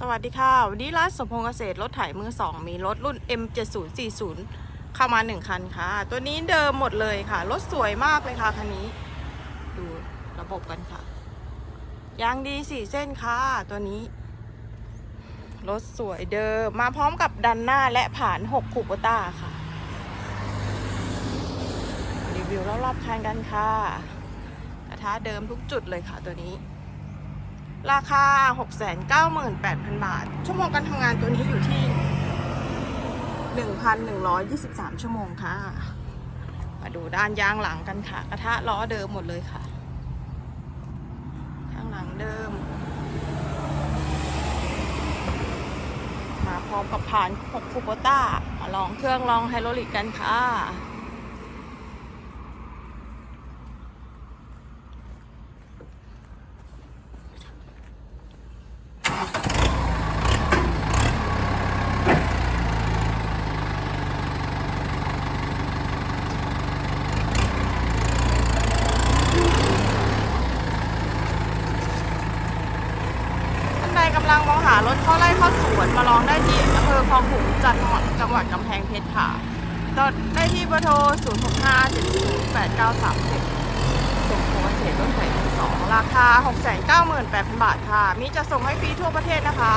สวัสดีค่ะ วันนี้ร้านสมพงษ์เกษตรรถไถมือสองมีรถรุ่น M7040 เข้ามาหนึ่งคันค่ะ ตัวนี้เดิมหมดเลยค่ะ รถสวยมากเลยค่ะ คันนี้ ดูระบบกันค่ะ ยางดีสี่เส้นค่ะ ตัวนี้ รถสวยเดิม มาพร้อมกับดันหน้าและผ่าน6คูโบต้าค่ะ รีวิวรอบๆคันกันค่ะ กระทะเดิมทุกจุดเลยค่ะตัวนี้ ราคา 698,000 บาท ชั่วโมงการทำงานตัวนี้อยู่ที่ 1,123 ชั่วโมงค่ะ มาดูด้านยางหลังกันค่ะ กระทะล้อเดิมหมดเลยค่ะ ข้างหลังเดิม มาพร้อมกับผ่าน6คูโบต้ามาลองเครื่องลองไฮโดรลิกกันค่ะำลังมองหารถเข้าไร่เข้าสวนมาลองได้ที่อำเภอคลองขุงจังหวัดจังหวัดกำแพงเพชรค่ะตอนได้ที่เบอร์โทร 0 6 5 7 0 8 9 3 7ส่งโคเศษรถไถ่สองราคา 698,000 บาทค่ะ มีจะส่งให้ฟรีทั่วประเทศนะคะ